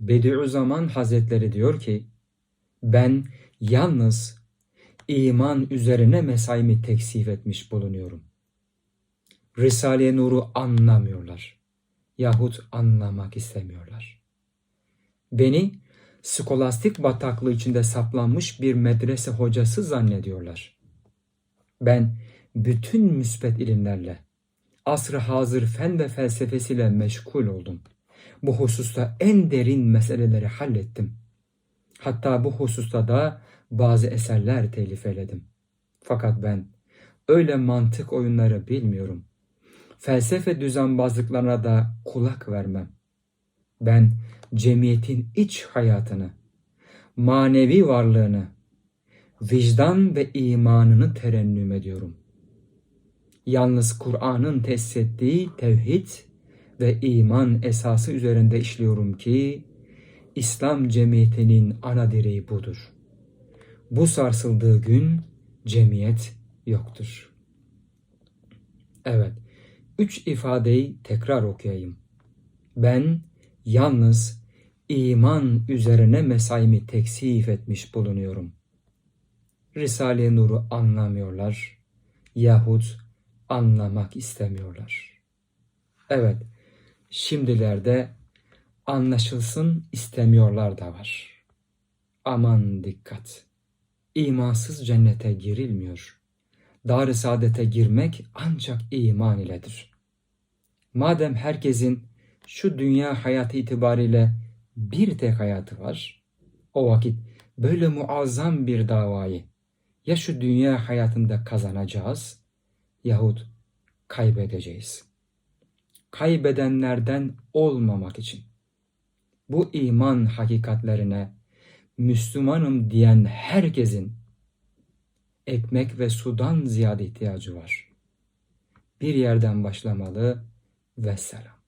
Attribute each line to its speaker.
Speaker 1: Bediüzzaman Hazretleri diyor ki, ben yalnız iman üzerine mesaimi teksif etmiş bulunuyorum. Risale-i Nur'u anlamıyorlar yahut anlamak istemiyorlar. Beni skolastik bataklığı içinde saplanmış bir medrese hocası zannediyorlar. Ben bütün müspet ilimlerle, asr-ı hazır fen ve felsefesiyle meşgul oldum. Bu hususta en derin meseleleri hallettim. Hatta bu hususta da bazı eserler telif eyledim. Fakat ben öyle mantık oyunları bilmiyorum. Felsefe düzenbazlıklarına da kulak vermem. Ben cemiyetin iç hayatını, manevi varlığını, vicdan ve imanını terennüm ediyorum. Yalnız Kur'an'ın tesis ettiği tevhid ve iman esası üzerinde işliyorum ki İslam cemiyetinin ana direği budur. Bu sarsıldığı gün cemiyet yoktur. Evet, üç ifadeyi tekrar okuyayım. Ben yalnız iman üzerine mesaimi teksif etmiş bulunuyorum. Risale-i Nur'u anlamıyorlar yahut anlamak istemiyorlar. Evet, şimdilerde anlaşılsın istemiyorlar da var. Aman dikkat! İmansız cennete girilmiyor. Dar-ı saadete girmek ancak iman iledir. Madem herkesin şu dünya hayatı itibariyle bir tek hayatı var, o vakit böyle muazzam bir davayı ya şu dünya hayatında kazanacağız yahut kaybedeceğiz. Kaybedenlerden olmamak için bu iman hakikatlerine Müslümanım diyen herkesin ekmek ve sudan ziyade ihtiyacı var. Bir yerden başlamalı ve selam.